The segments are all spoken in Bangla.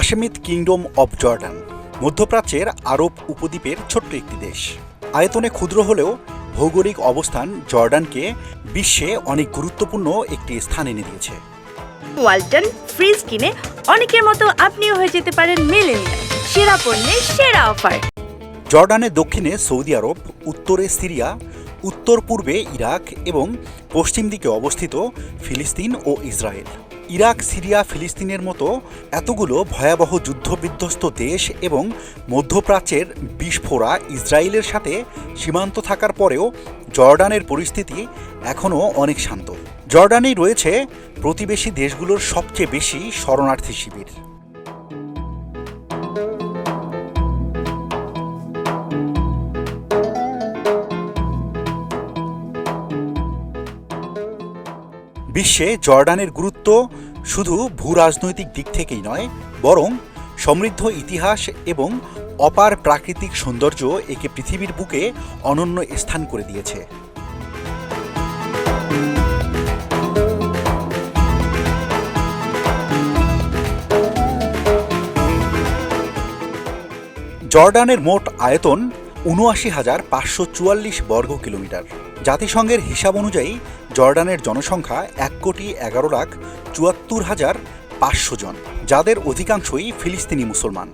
হাশেমিদ কিংডম অব জর্ডান মধ্যপ্রাচ্যের আরব উপদ্বীপের ছোট্ট একটি দেশ। আয়তনে ক্ষুদ্র হলেও ভৌগোলিক অবস্থান জর্ডানকে বিশ্বে অনেক গুরুত্বপূর্ণ একটি স্থান এনে দিয়েছে। ওয়ালটন ফ্রিজ কিনে অনেকের মতো আপনিও হয়ে যেতে পারেন মেলেনিয়া সেরা পণ্যের সেরা অফার। জর্ডানের দক্ষিণে সৌদি আরব উত্তরে সিরিয়া উত্তর পূর্বে ইরাক এবং পশ্চিম দিকে অবস্থিত ফিলিস্তিন ও ইসরায়েল। ইরাক, সিরিয়া, ফিলিস্তিনের মতো এতগুলো ভয়াবহ যুদ্ধবিধ্বস্ত দেশ এবং মধ্যপ্রাচ্যের বিস্ফোরা ইসরায়েলের সাথে সীমান্ত থাকার পরেও জর্ডানের পরিস্থিতি এখনও অনেক শান্ত। জর্ডানেই রয়েছে প্রতিবেশী দেশগুলোর সবচেয়ে বেশি শরণার্থী শিবির। বিশ্বে জর্ডানের গুরুত্ব শুধু ভূ রাজনৈতিক দিক থেকেই নয়, বরং সমৃদ্ধ ইতিহাস এবং অপার প্রাকৃতিক সৌন্দর্য একে পৃথিবীর বুকে অনন্য স্থান করে দিয়েছে। জর্ডানের মোট আয়তন উনআশি হাজার পাঁচশো চুয়াল্লিশ বর্গ কিলোমিটার জাতিসংঘের হিসাব অনুযায়ী জর্ডানের জনসংখ্যা এক কোটি এগারো লাখ চুয়াত্তর হাজার পাঁচশো জন, যাদের অধিকাংশই ফিলিস্তিনি মুসলমান।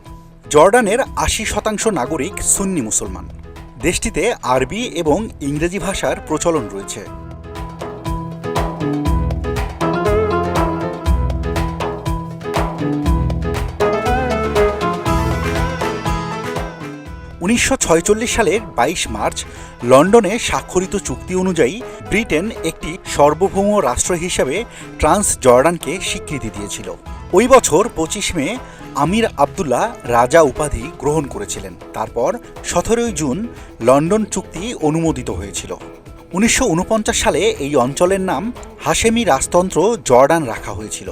জর্ডানের আশি শতাংশ নাগরিক সুন্নি মুসলমান। দেশটিতে আরবি এবং ইংরেজি ভাষার প্রচলন রয়েছে। উনিশশো সালের বাইশ মার্চ লন্ডনে স্বাক্ষরিত চুক্তি অনুযায়ী ব্রিটেন একটি সার্বভৌম রাষ্ট্র হিসাবে ট্রান্স জর্ডানকে স্বীকৃতি দিয়েছিল। ওই বছর পঁচিশ মে আমির আবদুল্লাহ রাজা উপাধি গ্রহণ করেছিলেন। তারপর সতেরোই জুন লন্ডন চুক্তি অনুমোদিত হয়েছিল। উনিশশো ঊনপঞ্চাশ সালে এই অঞ্চলের নাম হাশেমি রাজতন্ত্র জর্ডান রাখা হয়েছিল।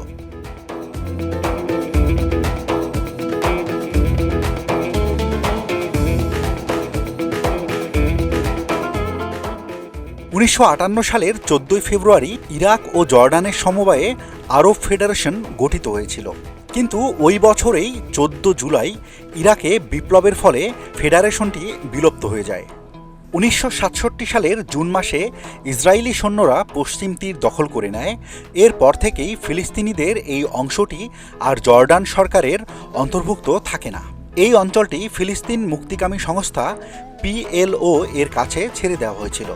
উনিশশো আটান্ন সালের চোদ্দই ফেব্রুয়ারি ইরাক ও জর্ডানের সমবায়ে আরব ফেডারেশন গঠিত হয়েছিল। কিন্তু ওই বছরেই চোদ্দ জুলাই ইরাকে বিপ্লবের ফলে ফেডারেশনটি বিলুপ্ত হয়ে যায়। উনিশশো সাতষট্টি সালের জুন মাসে ইসরায়েলি সৈন্যরা পশ্চিম তীর দখল করে নেয়। এরপর থেকেই ফিলিস্তিনিদের এই অংশটি আর জর্ডান সরকারের অন্তর্ভুক্ত থাকে না। এই অঞ্চলটি ফিলিস্তিন মুক্তিকামী সংস্থা পিএলও এর কাছে ছেড়ে দেওয়া হয়েছিল।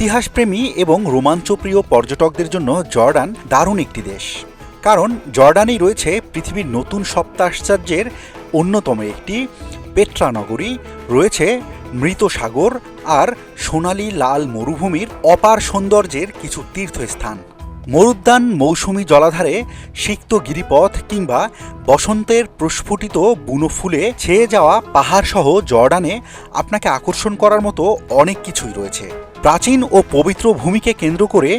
ইতিহাসপ্রেমী এবং রোমাঞ্চপ্রিয় পর্যটকদের জন্য জর্ডান দারুণ একটি দেশ। কারণ জর্ডানেই রয়েছে পৃথিবীর নতুন সপ্তাশ্চর্যের অন্যতম একটি পেট্রা নগরী রয়েছে মৃত সাগর আর সোনালি লাল মরুভূমির অপার সৌন্দর্যের কিছু তীর্থস্থান। মরুদ্যান মৌসুমি জলাধারে সিক্ত গিরিপথ কিংবা বসন্তের প্রস্ফুটিত বুনো ফুলে ছেয়ে যাওয়া পাহাড়সহ জর্ডানে আপনাকে আকর্ষণ করার মতো অনেক কিছুই রয়েছে। প্রাচীন ও পবিত্র ভূমিকে কেন্দ্র করে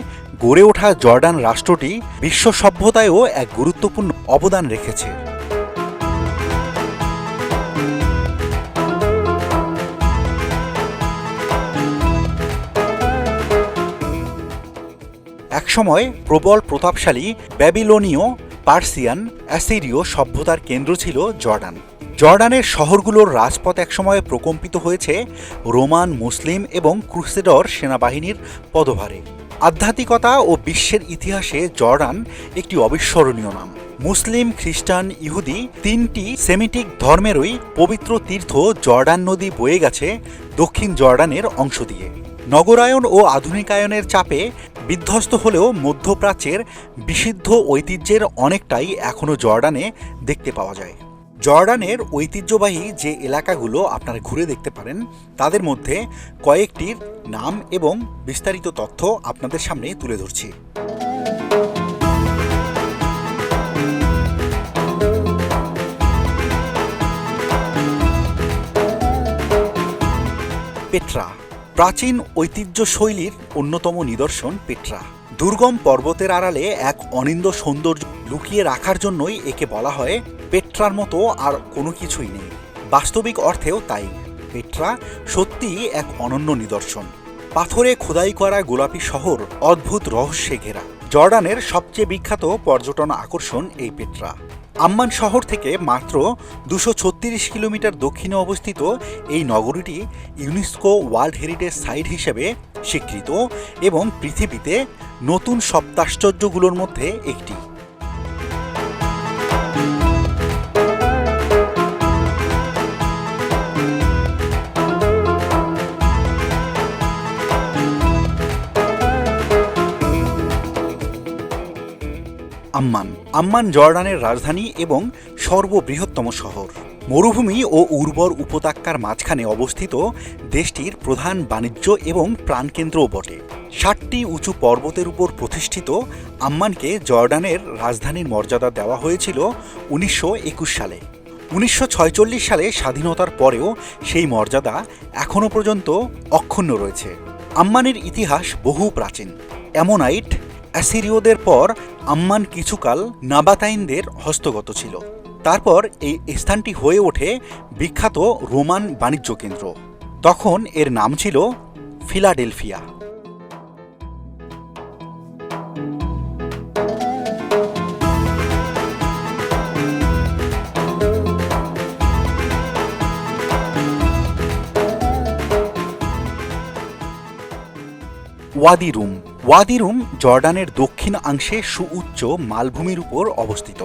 গড়ে ওঠা জর্ডান রাষ্ট্রটি বিশ্ব সভ্যতায়ও এক গুরুত্বপূর্ণ অবদান রেখেছে। একসময় প্রবল প্রতাপশালী ব্যাবিলনীয় পার্সিয়ান অ্যাসিরীয় সভ্যতার কেন্দ্র ছিল জর্ডান। জর্ডানের শহরগুলোর রাজপথ একসময় প্রকম্পিত হয়েছে রোমান মুসলিম এবং ক্রুসেডর সেনাবাহিনীর পদভারে। আধ্যাত্মিকতা ও বিশ্বের ইতিহাসে জর্ডান একটি অবিস্মরণীয় নাম। মুসলিম খ্রিস্টান ইহুদি তিনটি সেমিটিক ধর্মেরই পবিত্র তীর্থ জর্ডান নদী বয়ে গেছে দক্ষিণ জর্ডানের অংশ দিয়ে। নগরায়ন ও আধুনিকায়নের চাপে বিধ্বস্ত হলেও মধ্যপ্রাচ্যের বিশুদ্ধ ঐতিহ্যের অনেকটাই এখনও জর্ডানে দেখতে পাওয়া যায়। জর্ডানের ঐতিহ্যবাহী যে এলাকাগুলো আপনারা ঘুরে দেখতে পারেন, তাদের মধ্যে কয়েকটির নাম এবং বিস্তারিত তথ্য আপনাদের সামনে তুলে ধরছি। পেট্রা প্রাচীন ঐতিহ্য শৈলীর অন্যতম নিদর্শন পেট্রা। দুর্গম পর্বতের আড়ালে এক অনিন্দ সৌন্দর্য লুকিয়ে রাখার জন্যই একে বলা হয় পেট্রার মতো আর কোনো কিছুই নেই। বাস্তবিক অর্থেও তাই। পেট্রা সত্যিই এক অনন্য নিদর্শন। পাথরে খোদাই করা গোলাপি শহর অদ্ভুত রহস্যে ঘেরা। জর্ডানের সবচেয়ে বিখ্যাত পর্যটন আকর্ষণ এই পেট্রা। আম্মান শহর থেকে মাত্র দুশো ছত্রিশ কিলোমিটার দক্ষিণে অবস্থিত এই নগরীটি ইউনেস্কো ওয়ার্ল্ড হেরিটেজ সাইট হিসেবে স্বীকৃত এবং পৃথিবীতে নতুন সপ্তাশ্চর্যগুলোর মধ্যে একটি। আম্মান। আম্মান জর্ডানের রাজধানী এবং সর্ববৃহত্তম শহর। মরুভূমি ও উর্বর উপত্যকার মাঝখানে অবস্থিত দেশটির প্রধান বাণিজ্য এবং প্রাণকেন্দ্রও বটে। ষাটটি উঁচু পর্বতের উপর প্রতিষ্ঠিত আম্মানকে জর্ডানের রাজধানীর মর্যাদা দেওয়া হয়েছিল উনিশশো একুশ সালে। উনিশশো সালে স্বাধীনতার পরেও সেই মর্যাদা এখনও পর্যন্ত অক্ষুণ্ণ রয়েছে। আম্মানের ইতিহাস বহু প্রাচীন। অ্যামোনাইট অ্যাসিরিয়দের পর আম্মান কিছুকাল নাবাতাইনদের হস্তগত ছিল। তারপর এই স্থানটি হয়ে ওঠে বিখ্যাত রোমান বাণিজ্য কেন্দ্র। তখন এর নাম ছিল Philadelphia. Wadi Rum. Wadi Rum জর্ডানের দক্ষিণ অংশে সুউচ্চ মালভূমির উপর অবস্থিত।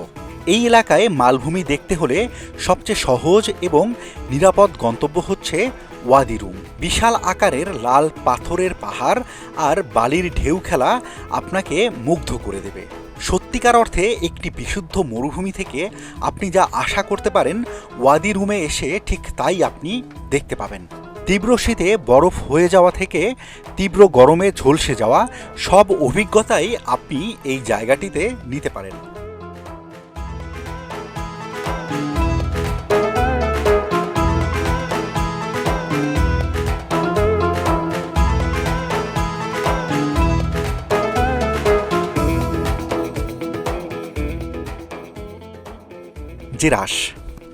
এই এলাকায় মালভূমি দেখতে হলে সবচেয়ে সহজ এবং নিরাপদ গন্তব্য হচ্ছে ওয়াদিরুম। বিশাল আকারের লাল পাথরের পাহাড় আর বালির ঢেউ খেলা আপনাকে মুগ্ধ করে দেবে। সত্যিকার অর্থে একটি বিশুদ্ধ মরুভূমি থেকে আপনি যা আশা করতে পারেন ওয়াদি রুমে এসে ঠিক তাই আপনি দেখতে পাবেন। তীব্র শীতে বরফ হয়ে যাওয়া থেকে তীব্র গরমে ঝলসে যাওয়া সব অভিজ্ঞতাই আপনি এই জায়গাটিতে নিতে পারেন। জেরাস।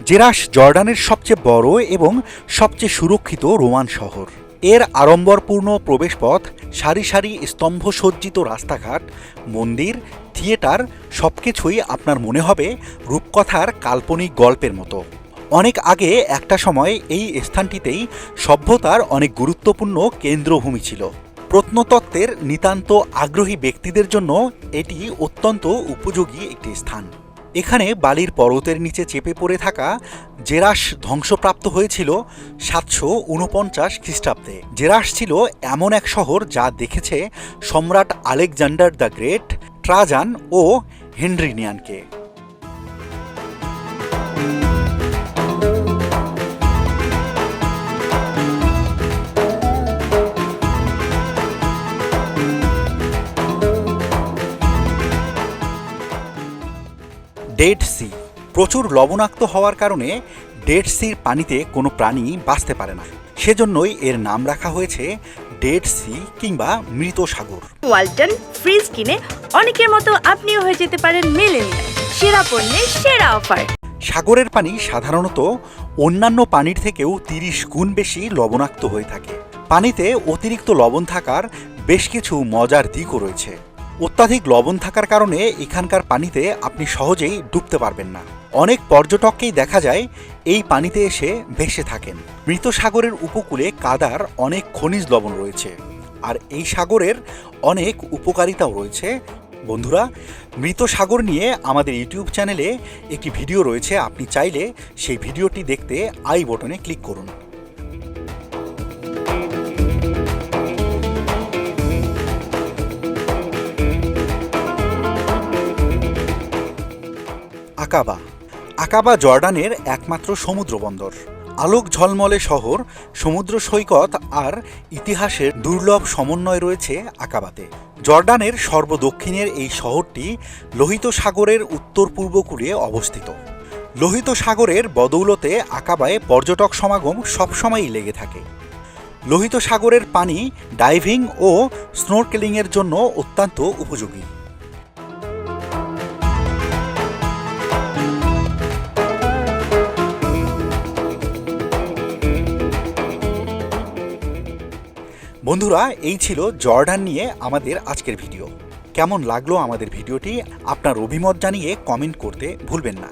জেরাস জর্ডানের সবচেয়ে বড় এবং সবচেয়ে সুরক্ষিত রোমান শহর। এর আড়ম্বরপূর্ণ প্রবেশপথ, সারি সারি স্তম্ভ সজ্জিত রাস্তাঘাট, মন্দির, থিয়েটার, সবকিছুই আপনার মনে হবে রূপকথার কাল্পনিক গল্পের মতো। অনেক আগে একটা সময় এই স্থানটিতেই সভ্যতার অনেক গুরুত্বপূর্ণ কেন্দ্রভূমি ছিল। প্রত্নতত্ত্বের নিতান্ত আগ্রহী ব্যক্তিদের জন্য এটি অত্যন্ত উপযোগী একটি স্থান। এখানে বালির পর্বতের নিচে চেপে পড়ে থাকা জেরাস ধ্বংসপ্রাপ্ত হয়েছিল সাতশো উনপঞ্চাশ খ্রিস্টাব্দে। জেরাস ছিল এমন এক শহর যা দেখেছে সম্রাট আলেকজান্ডার দ্য গ্রেট, ট্রাজান ও হেনরিনিয়ানকে। Dead sea. প্রচুর লবণাক্ত হওয়ার কারণে ডেড সির পানিতে কোনো প্রাণী বাঁচতে পারে না। সেজন্যই এর নাম রাখা হয়েছে ডেড সি কিংবা মৃত সাগর। ওয়ালটন ফ্রিজ কিনে অনেকের মতো আপনিও হয়ে যেতে পারেন মিলেনিয়াল। সেরা পণ্যের সেরা অফার। সাগরের পানি সাধারণত অন্যান্য পানির থেকেও তিরিশ গুণ বেশি লবণাক্ত হয়ে থাকে। পানিতে অতিরিক্ত লবণ থাকার বেশ কিছু মজার দিকও রয়েছে। অত্যাধিক লবণ থাকার কারণে এখানকার পানিতে আপনি সহজেই ডুবতে পারবেন না। অনেক পর্যটককেই দেখা যায় এই পানিতে এসে ভেসে থাকেন। মৃত সাগরের উপকূলে কাদার অনেক খনিজ লবণ রয়েছে। আর এই সাগরের অনেক উপকারিতাও রয়েছে। বন্ধুরা, মৃত সাগর নিয়ে আমাদের ইউটিউব চ্যানেলে একটি ভিডিও রয়েছে। আপনি চাইলে সেই ভিডিওটি দেখতে আই বটনে ক্লিক করুন। আকাবা। আকাবা জর্ডানের একমাত্র সমুদ্র বন্দর আলোক ঝলমলে শহর, সমুদ্র সৈকত আর ইতিহাসের দুর্লভ সমন্বয় রয়েছে আকাবাতে। জর্ডানের সর্বদক্ষিণের এই শহরটি লোহিত সাগরের উত্তর পূর্বকূলে অবস্থিত। লোহিত সাগরের বদৌলতে আকাবায় পর্যটক সমাগম সবসময়ই লেগে থাকে। লোহিত সাগরের পানি ডাইভিং ও স্নোরকেলিংয়ের জন্য অত্যন্ত উপযোগী। বন্ধুরা, এই ছিল জর্ডান নিয়ে আমাদের আজকের ভিডিও। কেমন লাগল আমাদের ভিডিওটি? আপনার অভিমত জানিয়ে কমেন্ট করতে ভুলবেন না।